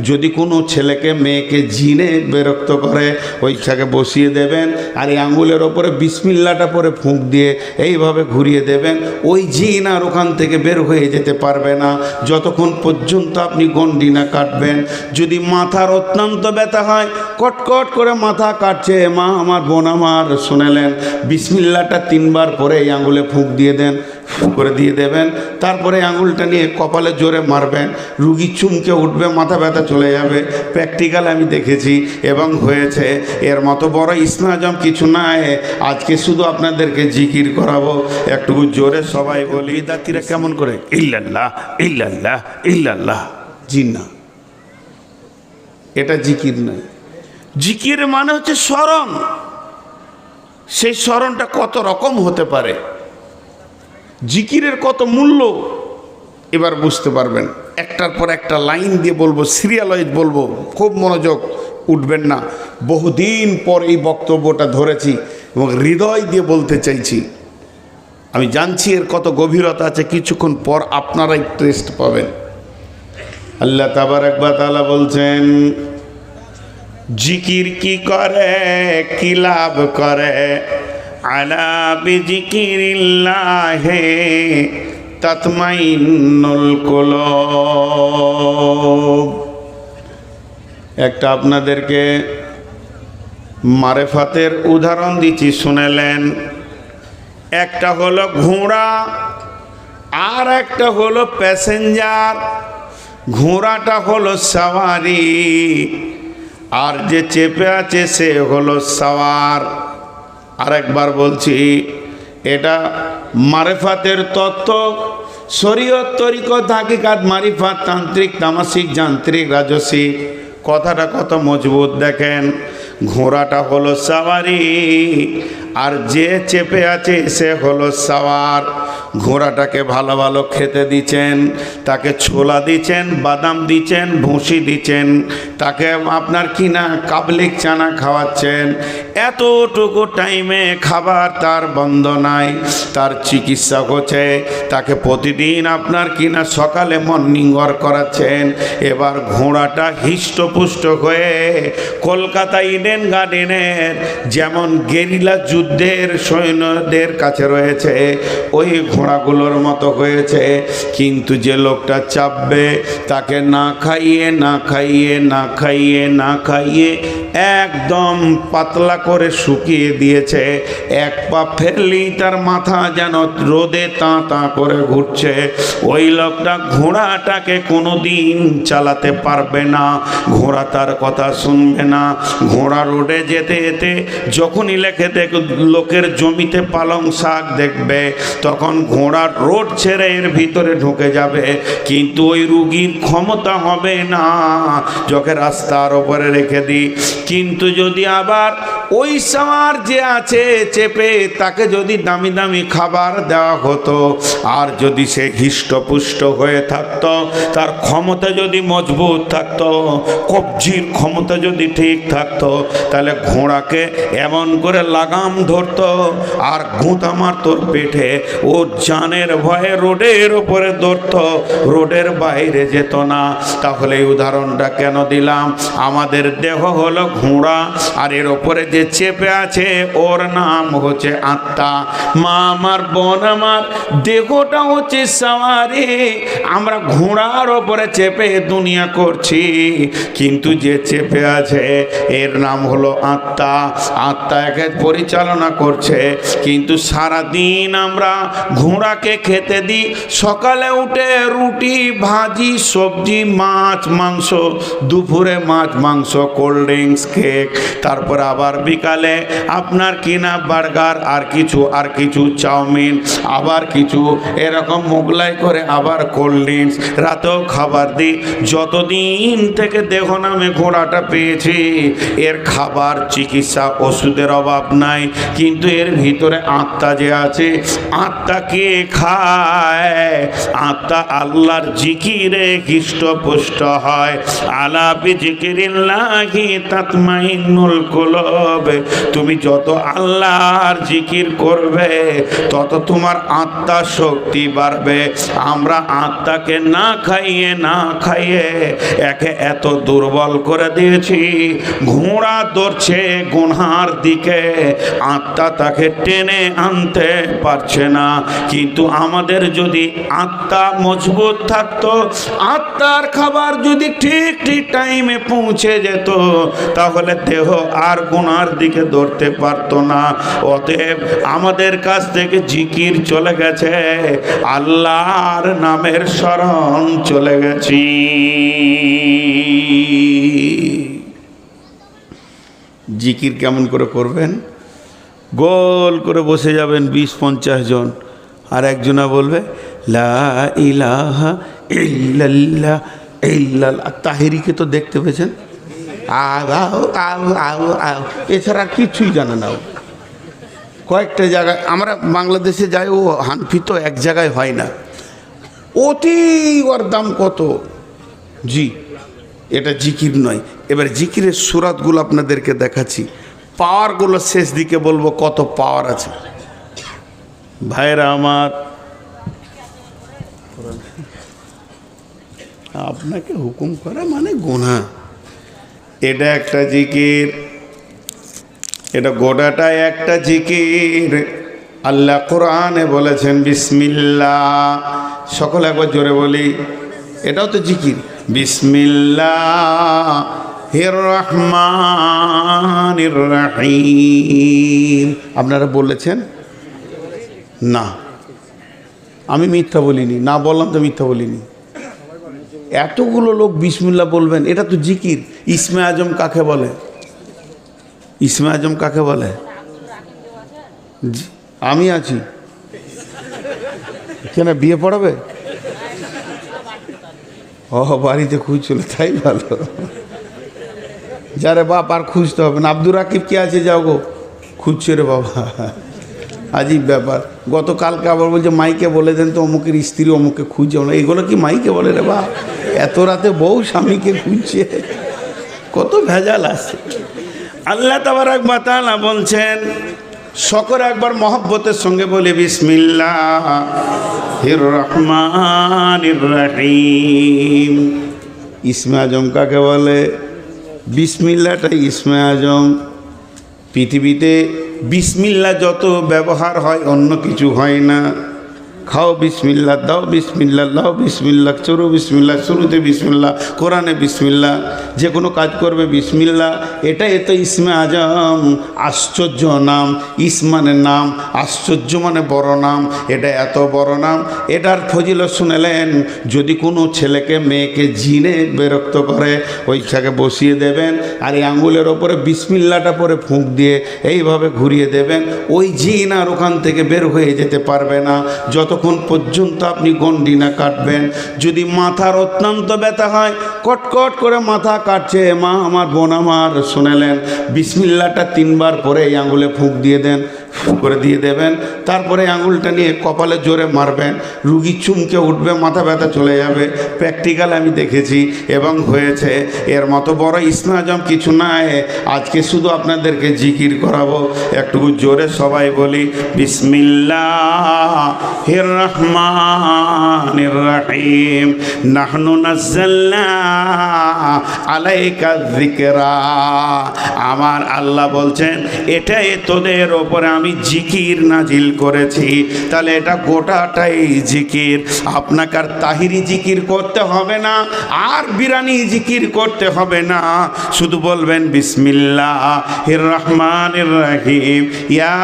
যদি কোনো ছেলেকে, মেয়েকে জিনে, বিরক্ত করে ওইটাকে বসিয়ে দেবেন, আর এই আঙুলের ওপরে বিসমিল্লাটা পরে ফুঁক দিয়ে এইভাবে ঘুরিয়ে দেবেন, ওই জিন আর ওখান থেকে বের হয়ে যেতে পারবে না। যতক্ষণ পর্যন্ত আপনি গন্ডি না কাটবেন। যদি মাথার অত্যন্ত ব্যথা হয়, কটকট করে মাথা কাটছে, মা, আমার বোন আমার, শুনেলেন। বিসমিল্লাটা তিনবার পরে এই আঙুলে ফুঁক দিয়ে দেন। করে দিয়ে দেবেন। তারপরে আঙুলটা নিয়ে কপালে জোরে মারবেন। রুগী চুমকে উঠবে, মাথা ব্যথা চলে যাবে। প্র্যাকটিক্যাল আমি দেখেছি এবং হয়েছে। এর মতো বড় ইসনাজম কিছু নাই। আজকে শুধু আপনাদেরকে জিকির করাবো। একটু জোরে সবাই বলি দাতিরা কেমন করে? ইল্লাল্লাহ ইল্লাল্লাহ ইল্লাল্লাহ। জি না এটা জিকির নয় জিকির মানে হচ্ছে স্মরণ। সেই স্মরণটা কত রকম হতে পারে? জিকিরের কত মূল্য? এবার বুঝতে পারবেন। একটার পর একটা লাইন দিয়ে বলব সিরিয়াল ওয়াইজ বলব, খুব মনোযোগ উঠবেন না। বহুদিন পর এই বক্তব্যটা ধরেছি এবং হৃদয় দিয়ে বলতে চাইছি। আমি জানছি এর কত গভীরতা আছে, কিছুক্ষণ পর আপনারাই টেস্ট পাবেন। আল্লাহ তাবার একবার তালা বলছেন, জিকির কি করে, কি লাভ করে? আলা বিজিকিরিল্লাহে তাতমাইন্নুল কুলুব। একটা আপনাদেরকে মারেফাতের উদাহরণ দিচ্ছি, শুনেলেন। একটা হলো ঘোড়া, আর একটা হলো প্যাসেঞ্জার, ঘোড়াটা হলো সাওয়ারি, আর যে চেপে আছে সে হলো সাওয়ার। আরেকবার বলছি, এটা মারেফাতের তত্ত্ব। শরীয়ত, তরিকত, হাকিকাত, মারিফাত, তান্ত্রিক তামাসিক যান্ত্রিক, রাজসিক। কথাটা কত মজবুত দেখেন। ঘোড়াটা হলো সাওয়ারি। আর যে চেপে আছে, সে হলো সাওয়ার। ঘোড়াটাকে ভালো ভালো খেতে দিচ্ছেন, তাকে ছোলা দিচ্ছেন, বাদাম দিচ্ছেন, ভুসি দিচ্ছেন, তাকে আপনার কিনা কাবলিক চানা খাওয়াচ্ছেন। এতটুকু টাইমে খাবার তার বন্ধ নাই, তার চিকিৎসা হচ্ছে, তাকে প্রতিদিন আপনার কিনা সকালে মর্নিং ওয়াক করাচ্ছেন। এবার ঘোড়াটা হিষ্টপুষ্ট হয়ে কলকাতা ইডেন গার্ডেনের যেমন গেরিলা যুদ্ধের সৈন্যদের কাছে রয়েছে, ওই ঘোড়াগুলোর মতো হয়েছে। কিন্তু যে লোকটা চাপবে, তাকে না খাইয়ে না খাইয়ে না খাইয়ে না খাইয়ে একদম পাতলা করে শুকিয়ে দিয়েছে। এক পা ফেললেই তার মাথা যেন রোদে তাঁ তাঁ করে ঘুরছে। ওই লোকটা ঘোড়াটাকে কোনো দিন চালাতে পারবে না, ঘোড়া তার কথা শুনবে না। ঘোড়া রোডে যেতে যেতে যখনই লেখে দেখ, লোকের জমিতে পালং শাক দেখবে, তখন ঘোড়ার রোড ছেড়ে এর ভিতরে ঢুকে যাবে। কিন্তু ওই রুগীর ক্ষমতা হবে না। যখন রাস্তার ওপরে রেখে দিই। কিন্তু যদি আবার ওই সামার যে আছে চেপে তাকে যদি দামি দামি খাবার দেওয়া হতো, আর যদি সে হৃষ্টপুষ্ট হয়ে থাকতো, তার ক্ষমতা যদি মজবুত থাকতো, কবজির ক্ষমতা যদি ঠিক থাকতো, তাহলে ঘোড়াকে এমন করে লাগাম ধরতো, আর গুঁতা মারতো পেটে ও জানের ভয়ে রোডের ওপরে ধরতো রোডের বাইরে যেত না। তাহলে এই উদাহরণটা কেন দিলাম? আমাদের দেহ হলো ঘোড়া, আর এর ওপরে যে চেপে আছে, ওর নাম হচ্ছে আত্মা। মা আমার, বোন আমার, দেহটা হচ্ছে সাওয়ারি আমরা ঘোড়ার ওপরে চেপে দুনিয়া করছি। কিন্তু যে চেপে আছে, এর নাম হলো আত্মা। আত্মা একে পরিচালনা করছে। কিন্তু সারা দিন আমরা ঘোড়াকে খেতে দিই। সকালে উঠে রুটি, ভাজি, সবজি, মাছ, মাংস, দুপুরে মাছ, মাংস, কোল্ড ড্রিঙ্কস, কেক, তারপর আবার বিকালে আপনার কিনা বার্গার, আর কিছু আর কিছু চাউমিন, আবার কিছু। এরকম মোগলাই করে আবার কোল্ড ড্রিঙ্কস রাতেও খাবার দিই। যতদিন থেকে দেখো না আমি ঘোড়াটা পেয়েছি, এর খাবার, চিকিৎসা, ওষুধের অভাব নাই। কিন্তু এর ভিতরে আত্মা যে আছে, আত্মা কে খায়? আত্মা আল্লাহর জিকিরে হৃষ্টপুষ্ট হয়। আলাপি আলা বিজিকিরিল্লাহি তাতমাইন্নুল কুলুব। হবে। তুমি যত আল্লাহর জিকির করবে, তত তোমার আত্মার শক্তি বাড়বে। আমরা আত্মাকে না খাইয়ে না খাইয়ে একে এত দুর্বল করে দিয়েছি। ঘোড়া দৌড়ছে গুনহার দিকে। আত্মা তাকে টেনে আনতে পারছে না। কিন্তু আমাদের যদি আত্মা মজবুত থাকতো, আত্মার খাবার যদি ঠিক ঠিক টাইমে পৌঁছে যেত, তাহলে দেহ আর গুনার দিকে ধরতে পারতো না। অতএব আমাদের কাছ থেকে জিকির চলে গেছে। আল্লাহর নামের স্মরণ চলে গেছি। জিকির কেমন করে করবেন? গোল করে বসে যাবেন বিশ পঞ্চাশ জন। আর একজনা বলবে, লা ইলাহা ইল্লাল্লাহ ইল্লাল্লাহ। আর তাহেরিকে তো দেখতে পেয়েছেন। আও আও এছাড়া কিছুই জানে না কয়েকটা জায়গায়, আমরা বাংলাদেশে যাই, ও হানফি তো এক জায়গায় হয় না। অতি ওর দাম কত? জি, এটা জিকির নয়। এবার জিকিরের সুরাতগুলো আপনাদেরকে দেখাচ্ছি। পাওয়ারগুলো শেষ দিকে বলব, কত পাওয়ার আছে। ভাইরা আমার, আপনাকে হুকুম করা মানে গোনা এটা একটা জিকির, এটা গোটাটাই একটা জিকির। আল্লাহ কোরআনে বলেছেন বিসমিল্লা সকলে একবার জোরে বলি, এটাও তো জিকির। বিসমিল্লা হির রহমান রাহিম। আপনারা বলেছেন? না। আমি মিথ্যা বলিনি। না বললাম তো মিথ্যা বলিনি। এতগুলো লোক বিসমিল্লা বলবেন, এটা তো জিকির। ইসমে আজম কাকে বলে? ইসমে আজম কাকে বলে? আমি আছি। কেন, বিয়ে পড়াবে? ও, বাড়িতে খুঁজছিল তাই ভালো। যারে বাপ আর খুঁজতে হবে না। আব্দুর রাকিব কে আছে, যাও গো। খুঁজছে রে বাবা। আজীব ব্যাপার। গতকালকে আবার বলছে, মাইকে বলে দেন তো অমুকের স্ত্রী অমুকে খুঁজছে না এগুলো কি মাইকে বলে রে বা এত রাতে বউ স্বামীকে খুঁজছে। কত ভেজাল আছে। আল্লাহ তাবার একবার তালা বলছেন সকর একবার মহব্বতের সঙ্গে বলে, বিসমিল্লাহ রহমান রাহিম। ইসমে আজম কাকে বলে? বিসমিল্লাটা ইসমে আজম। পৃথিবীতে বিসমিল্লা যত ব্যবহার হয় অন্য কিছু হয় না। খাও বিসমিল্লা দাও বিসমিল্লা লাও বিসমিল্লা চরু বিসমিল্লা শুরুতে বিসমিল্লা কোরআনে বিসমিল্লা যে কোনো কাজ করবে বিসমিল্লা এটাই তো ইসমে আজম, আশ্চর্য নাম ইসমানের নাম, আশ্চর্য মানে বড় নাম, এটা এত বড় নাম। এটার ফজিল শুনেলেন, যদি কোনো ছেলেকে, মেয়েকে জিনে বিরক্ত করে ওইটাকে বসিয়ে দেবেন, আর এই আঙুলের ওপরে বিসমিল্লাটা পরে ফুঁক দিয়ে এইভাবে ঘুরিয়ে দেবেন, ওই জিন আর ওখান থেকে বের হয়ে যেতে পারবে না। যতক্ষণ পর্যন্ত আপনি গণ্ডি না কাটবেন। যদি মাথার অত্যন্ত ব্যথা হয়, কটকট করে মাথা কাটছে, মা, আমার বোন আমার, শুনেলেন। বিসমিল্লাটা তিনবার পরে এই আঙুলে ফুঁক দিয়ে দেন। করে দিয়ে দেবেন। তারপরে আঙুলটা নিয়ে কপালে জোরে মারবেন। রুগী চুমকে উঠবে, মাথা ব্যথা চলে যাবে। প্র্যাকটিক্যাল আমি দেখেছি এবং হয়েছে। এর মতো বড় ইসমা আজম কিছু নাই। আজকে শুধু আপনাদেরকে জিকির করাবো। একটু জোরে সবাই বলি বিসমিল্লাহ রহমান রাহিম নাহনু আলাইকা আমার আল্লাহ বলছেন, এটাই তোদের ওপরে আমি জিকির নাজিল করেছি। তাহলে এটা গোটাটাই জিকির। আপনাকে আর তাহিরি জিকির করতে হবে না, আর বিরানি জিকির করতে হবে না। শুধু বলবেন, বিসমিল্লাহ রহমান রাহিম। ইয়া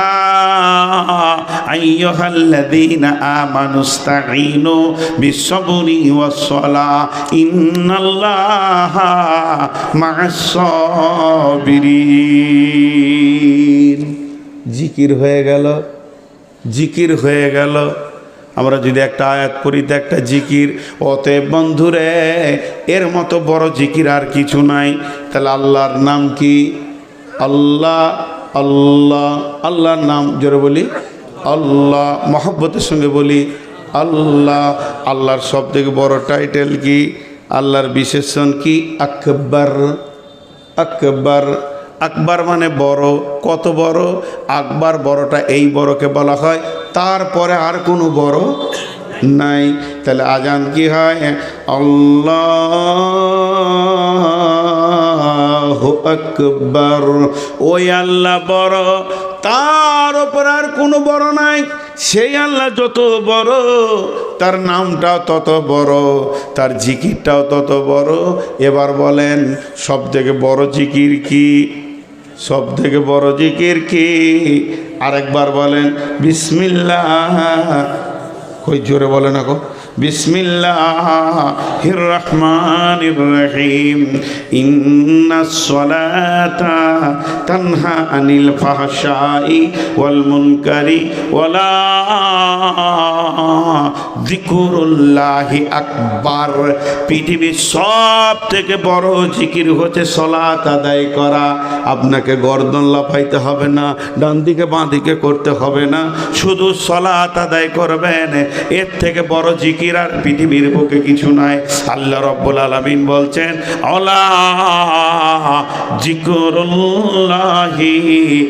আইয়ুহাল্লাযীনা আমানুস্তাঈনু বিসসবরি ওয়াস-সালাহ। ইন্নাল্লাহা জিকির হয়ে গেল। জিকির হয়ে গেল। আমরা যদি একটা আয়াত করি তো একটা জিকির। অতএব বন্ধুরে, এর মতো বড় জিকির আর কিছু নাই। তাহলে আল্লাহর নাম কি? আল্লাহ আল্লাহ, আল্লাহর নাম জোরে বলি। আল্লাহ, মহব্বতের সঙ্গে বলি। আল্লাহ, আল্লাহর সব থেকে বড় টাইটেল কি? আল্লাহর বিশেষণ কি? আকবর আকবর। আকবার মানে বড়, কত বড়? আকবার বড়টা এই বড়কে বলা হয়। তারপরে আর কোনো বড় নাই। তাহলে আজান কি হয়? আল্লাহ আকবর। ওই আল্লাহ বড়, তার ওপর আর কোনো বড় নাই। সেই আল্লাহ যত বড়, তার নামটাও তত বড়, তার জিকিরটাও তত বড়। এবার বলেন সব থেকে বড় জিকির কি? সব থেকে বড় জিকির কি? আরেকবার বলেন বিসমিল্লাহ। কই জোরে বলে না গো বিসমিল্লাহির রহমানির রহিম ইন্নাস সালাতা তানহা আনিল ফাহশাই ওয়াল মুনকারি ওয়ালা যিকরুল্লাহি আকবার। পৃথিবীর সব থেকে বড় জিকির হচ্ছে সলাত আদায় করা। আপনাকে গর্দন লাফাইতে হবে না ডান দিকে বাঁ দিকে করতে হবে না। শুধু সলাত আদায় করবেন, এর থেকে বড় জিকির আর পৃথিবীর বুকে কিছু নাই। আল্লাহ রব্বুল আলমিন বলছেন অলা জিকরুল্লাহি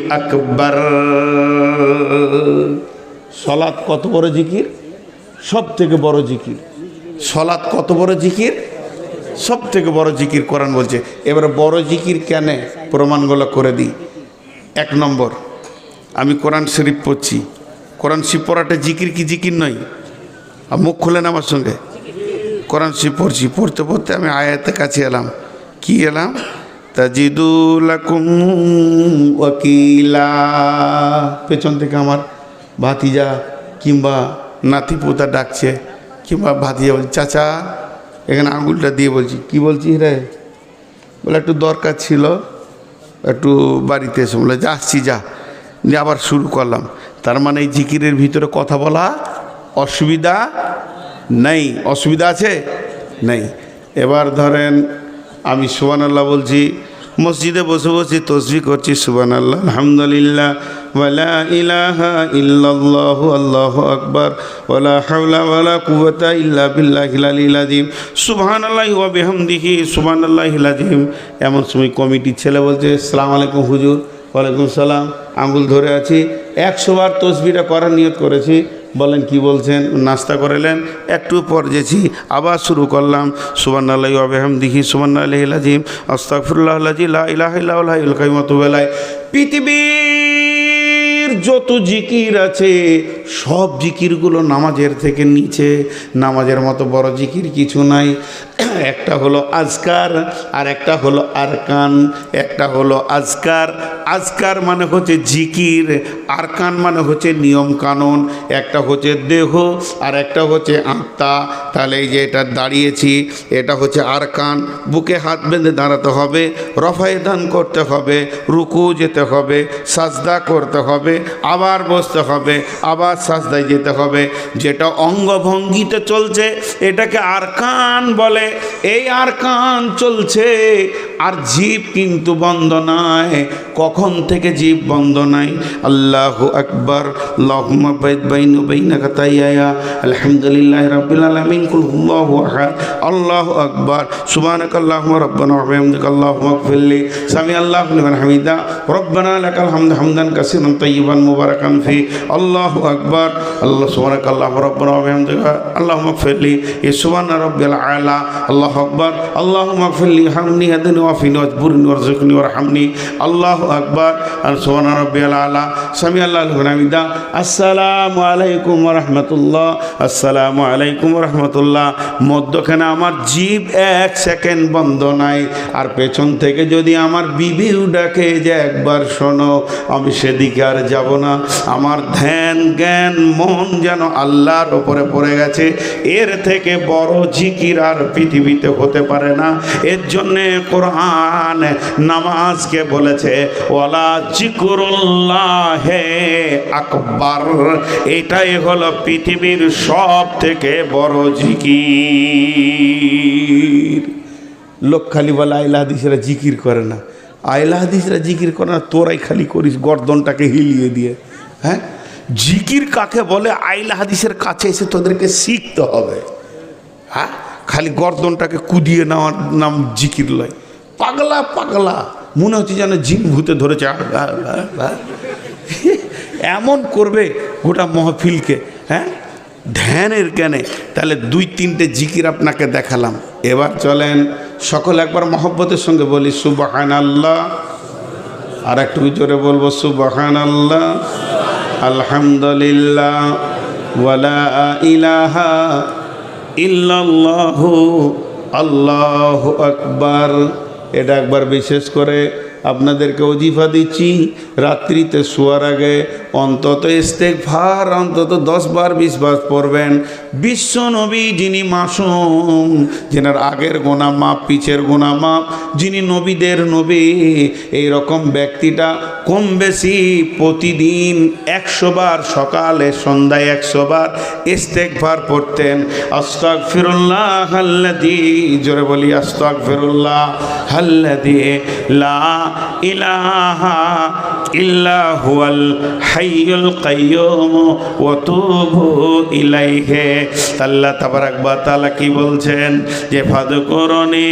আকবর। সলাৎ কত বড় জিকির? সব থেকে বড় জিকির। সলাৎ কত বড় জিকির? সব থেকে বড় জিকির কোরআন বলছে। এবারে বড় জিকির কেন? প্রমাণগুলো করে দিই। এক নম্বর, আমি কোরআন শরীফ পড়ছি। কোরআন শরীফ পড়াটা জিকির কি জিকির নয়? মুখ খুলেন আমার সঙ্গে। কোরআন শরীফ পড়ছি, পড়তে পড়তে আমি আয়াতের কাছে এলাম। কি এলাম? তাজিদুলাকুম পেছন থেকে আমার ভাতিজা কিংবা নাতি পোতা ডাকছে, কিংবা ভাতিজা বলছে, চাচা, এখানে আঙুলটা দিয়ে বলছি, কি বলছি রে? বলে, একটু দরকার ছিল, একটু বাড়িতে এসে। বলে, যা, আসছি, যা। আবার শুরু করলাম। তার মানে এই জিকিরের ভিতরে কথা বলা অসুবিধা নেই। অসুবিধা আছে? নেই। এবার ধরেন আমি সুবান আল্লাহ বলছি, মসজিদে বসে বসে তসবি করছি সুবান আল্লাহ আলহামদুলিল্লাহ ওয়ালা ইলাহা ইল্লাল্লাহ, আল্লাহু আকবার ওয়ালা হাওলা ওয়ালা কুওয়াতা ইল্লা বিল্লাহিল আলিয়্যিল আযীম। সুবহানাল্লাহি ওয়া বিহামদিহি সুবহানাল্লাহিল আযীম। এমন সময় কমিটির ছেলে বলছে আসসালামু আলাইকুম হুজুর ওয়ালাইকুম সালাম, আঙ্গুল ধরে আছি। একশো বার তসবিটা করার নিয়ত করেছি। বলেন, কি বলছেন? নাস্তা করেলেন, একটু পর যেছি, আবার শুরু করলাম। সুবর্ণালয় আবেহাম দিঘি সুবান আল্লাহ আজিম লা ইলাহ পৃথিবীর যত জিকির আছে, সব জিকিরগুলো নামাজের থেকে নিচে। নামাজের মতো বড় জিকির কিছু নাই। একটা হলো আজকার আর একটা হলো আরকান, একটা হলো আজকার। আজকার মানে হচ্ছে জিকির, আরকান মানে হচ্ছে নিয়ম কানুন একটা হচ্ছে দেহ আর একটা হচ্ছে আত্মা। তাহলে এই যে এটা দাঁড়িয়েছি, এটা হচ্ছে আরকান। বুকে হাত বেঁধে দাঁড়াতে হবে, রফায় দান করতে হবে, রুকু যেতে হবে, সাজদা করতে হবে, আবার বসতে হবে, আবার সাজদায় যেতে হবে। যেটা অঙ্গভঙ্গিতে চলছে, এটাকে আরকান বলে। এই আর কান চলছে। আর জীব কিন্তু বন্ধ নাই। কখন থেকে জীব বন্ধ নাই? আল্লাহ আকবর। আলহামদুলিল্লাহ আহাদ। আল্লাহু আকবার। আল্লাহুম্মা রাব্বানা সামি আল্লাহু হামিদা। রব্বানা লাকাল হামদু হামদান কাসীরান তাইয়িবান মুবারাকান আল্লাহু আকবার। আল্লাহ সুবহানাকা আল্লাহুম্মা রাব্বানা ওয়া বিহামদিকা। আল্লাহুম্মা আল্লাহু ইগফিরলি হামনি ওয়াফিনি ওয়াজবুরনি ওয়ারযুকনি ওয়ারহামনি। আল্লাহু আকবার। আর সুবহানা রাব্বিল আলা। সামি আল্লাহু আসসালামু আলাইকুম রাহমাতুল্লাহ আসসালামু আলাইকুম রাহমাতুল্লাহ মধ্যখানে আমার জীব এক সেকেন্ড বন্ধ নাই। আর পেছন থেকে যদি আমার বিবিউ ডাকে যে একবার শোনো, আমি সেদিকে আর যাব না। আমার ধ্যান, জ্ঞান, মন যেন আল্লাহর ওপরে পড়ে গেছে। এর থেকে বড় জিকির আর পৃথিবীতে হতে পারে না। এর জন্যে কোরআন নামাজকে বলেছে, ওয়ালা জিকুরুল্লাহ আকবার। এটাই হলো পৃথিবীর সব থেকে বড় জিকির। লোক খালি বলে, আইলা হাদিসেরা জিকির করে না। আইলা হাদিসরা জিকির করে না, তোরাই খালি করিস গর্দনটাকে হিলিয়ে দিয়ে। হ্যাঁ? জিকির কাকে বলে? আইলা হাদিসের কাছে এসে তোদেরকে শিখতে হবে। হ্যাঁ? খালি গর্দনটাকে কুদিয়ে নেওয়ার নাম জিকির লয়। পাগলা পাগলা। মনে হচ্ছে যেন জিন ভূতে ধরেছে। এমন করবে গোটা মহফিলকে হ্যাঁ? ধ্যানের জ্ঞানে। তাহলে দুই, তিনটে জিকির আপনাকে দেখালাম। এবার চলেন সকল একবার মহব্বতের সঙ্গে বলি সুবাহান আল্লাহ আর একটু জোরে বলব সুবাহান আল্লাহ আলহামদুলিল্লাহ। ওয়ালা ইলাহা আকবার। এটা একবার বিশেষ করে আপনাদেরকে অজিফা দিচ্ছি। রাত্রিতে শোয়ার আগে অন্তত ইস্তেকভার অন্তত দশ বার, বিশ বার পড়বেন। বিশ্ব নবী যিনি মাসুম, যেনার আগের গোনা মাপ, পিছের গোনা মাপ, যিনি নবীদের নবী এই রকম ব্যক্তিটা কম বেশি প্রতিদিন একশো বার, সকালে, সন্ধ্যায় একশো বার ইস্তেকভার পড়তেন। আস্তাক ফিরুল্লাহ হাল্লাদি জোরে বলি আস্তাক ফিরুল্লাহ হাল্লাদি লা ইলাহা ইল্লা হুয়াল হাইয়ুল কাইয়ুম, ওয়া তুবু ইলাইহি। আল্লাহ তাবারাক ওয়া তাআলা কি বলছেন? যে ফাদকুরনি,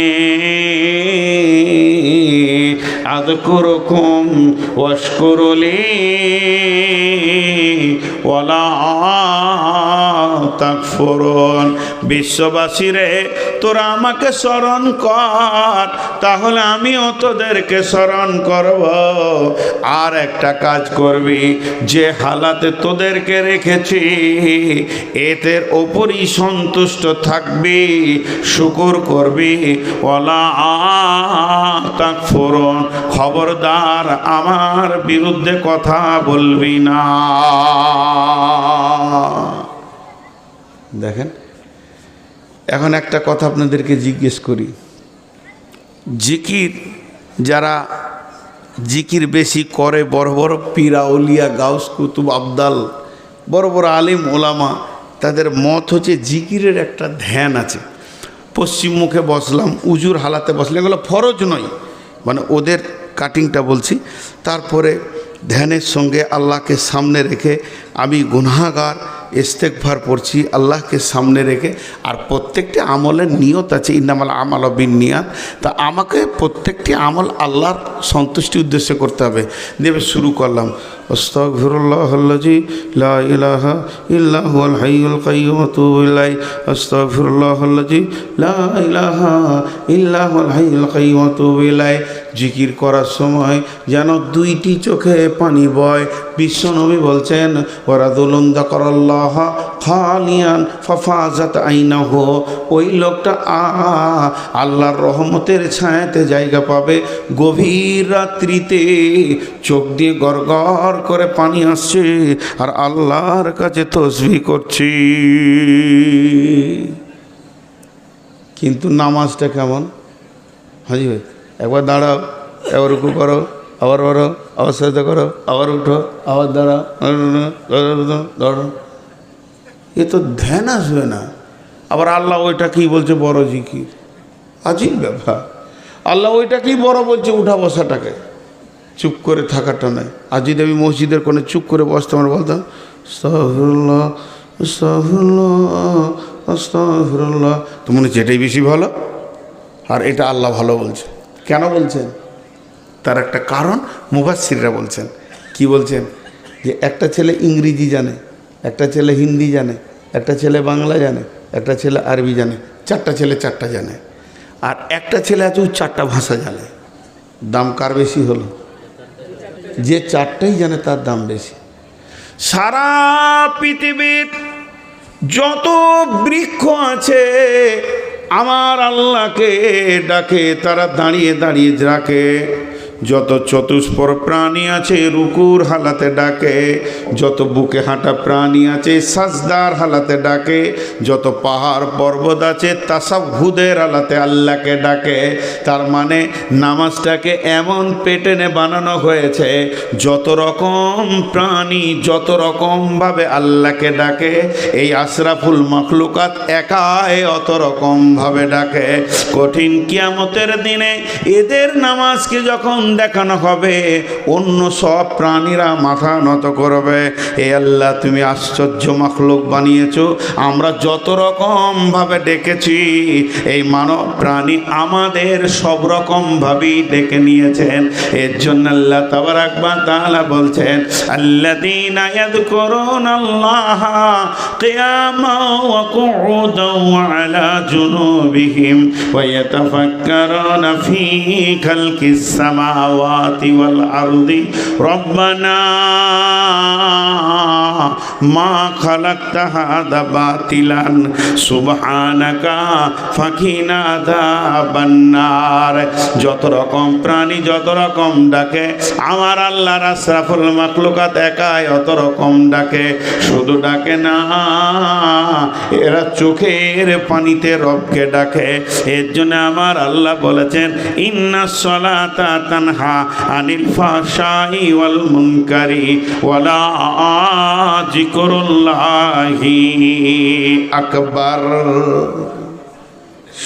আযকুরুকুম, ওয়াশকুরুলি, ওয়ালা তাকফুরুন। বিশ্ববাসীরে, তোরা আমাকে স্মরণ কর, তাহলে আমিও তোদেরকে স্মরণ করব। আর একটা কাজ করবি, যে হালাতে তোদেরকে রেখেছি, এদের ওপরই সন্তুষ্ট থাকবি, শুকুর করবি। ওলা তাক ফোরন খবরদার আমার বিরুদ্ধে কথা বলবি না। দেখেন, এখন একটা কথা আপনাদেরকে জিজ্ঞেস করি। জিকির যারা জিকির বেশি করে বড় বড় পিরাউলিয়া গাউস, কুতুব, আবদাল, বড় বড় আলিম, ওলামা, তাদের মত হচ্ছে জিকিরের একটা ধ্যান আছে। পশ্চিম মুখে বসলাম, উজুর হালাতে বসলাম, এগুলো ফরজ নয়। মানে ওদের কাটিংটা বলছি। তারপরে ধ্যানের সঙ্গে আল্লাহকে সামনে রেখে আমি গুনাগার ইস্তেকভার পড়ছি, আল্লাহকে সামনে রেখে, আর প্রত্যেকটি আমলের নিয়ত আছে, ইন্নামাল আমাল বিন নিয়াত তা আমাকে প্রত্যেকটি আমল আল্লাহর সন্তুষ্টি উদ্দেশ্যে করতে হবে। দেবে শুরু করলাম। আস্তাগফিরুল্লাহাল্লাজি লা ইলাহা ইল্লা হুয়াল হাইয়ুল কাইয়্যুম ওয়া আতুবু ইলাইহি। জিকির করার সময় যেন দুইটি চোখে পানি বয়। বিশ্বনবী বলছেন ওরাদুলুন দাকরাল্লাহ খালিয়ান ফাফাজাত আইনাহ। ওই লোকটা আ, আল্লাহর রহমতের ছায়াতে জায়গা পাবে। গভীর রাত্রিতে চোখ দিয়ে গড়গড় করে পানি আসছে আর আল্লাহর কাছে তসবি করছি। কিন্তু নামাজটা কেমন? হাজি ভাই। একবার দাঁড়াও, একবার রুকু করো, আবার বড়ো আবার সাজদা করো, আবার উঠো, আবার দাঁড়াও। ধরো এ তো ধ্যান আসবে না। আবার আল্লাহ ওইটা কি বলছে, বড় জিকির। আজীব ব্যাপার। আল্লাহ ওইটা কি বড় বলছে, উঠা বসাটাকে। চুপ করে থাকাটা নয়। আজ যদি আমি মসজিদের কোনো চুপ করে বসতাম, আমরা বলতাম, আস্তাগফিরুল্লাহ আস্তাগফিরুল্লাহ আস্তাগফিরুল্লাহ। তো মনে হচ্ছে এটাই বেশি ভালো? আর এটা আল্লাহ ভালো বলছে। কেন বলছেন? তার একটা কারণ মুবাসিররা বলছেন। কি বলছেন? যে একটা ছেলে ইংরেজি জানে, একটা ছেলে হিন্দি জানে, একটা ছেলে বাংলা জানে, একটা ছেলে আরবি জানে, চারটা ছেলে চারটা জানে। আর একটা ছেলে আছে চারটা ভাষা জানে। দাম কার বেশি হলো? যে চারটাই জানে, তার দাম বেশি। সারা পৃথিবীর যত বৃক্ষ আছে আমার আল্লাহকে ডাকে তারা দাঁড়িয়ে দাঁড়িয়ে ডাকে যত চতুষ্পর প্রাণী আছে রুকুর হালাতে ডাকে, যত বুকে হাঁটা প্রাণী আছে সাজদার হালাতে ডাকে, যত পাহাড় পর্বত আছে তাসব হুদের হালাতে আল্লাহকে ডাকে। তার মানে নামাজটাকে এমন পেটেনে বানানো হয়েছে, যত রকম প্রাণী যত রকমভাবে আল্লাহকে ডাকে, এই আশরাফুল মখলুকাত একাই অত রকমভাবে ডাকে। কঠিন কিয়ামতের দিনে এদের নামাজকে যখন দেখানো হবে, অন্য সব প্রাণীরা মাথা নত করবে। এ আল্লাহ, তুমি আশ্চর্য মখলুক বানিয়েছো। আমরা যত রকমভাবে ডেকেছি, এই মানব প্রাণী আমাদের সব রকমভাবেই ডেকে নিয়েছেন। এর জন্য আল্লাহ তাবারাকবা তাআলা বলছেন, আল্লাযীনা ইয়াযকুরুনা আল্লাহ কিয়ামান ওয়া কুউদান ওয়া আলা জুনুবিহিম ওয়া ইয়াতাফাক্কারুনা ফি খালকিস সামাওয়াতি ওয়াল আরদি রব্বানা মা খালাকতা হাদা বাতিলান সুবহানাকা ফাকিনা আযাবান্নার যত রকম প্রাণী যত রকম ডাকে আমার আল্লাহর আশরাফুল মাখলুকাত একাই অত রকম ডাকে শুধু ডাকে না এরা চোখের পানিতে রবকে ডাকে এর জন্য আমার আল্লাহ বলেছেন, ইন্না সলাতা তানহা আনিল الفحشاء ওয়াল ولا ওয়ালা জিকরুল্লাহি আকবার।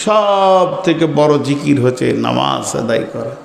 সব থেকে বড় জিকির হচ্ছে নামাজ আদায় করা।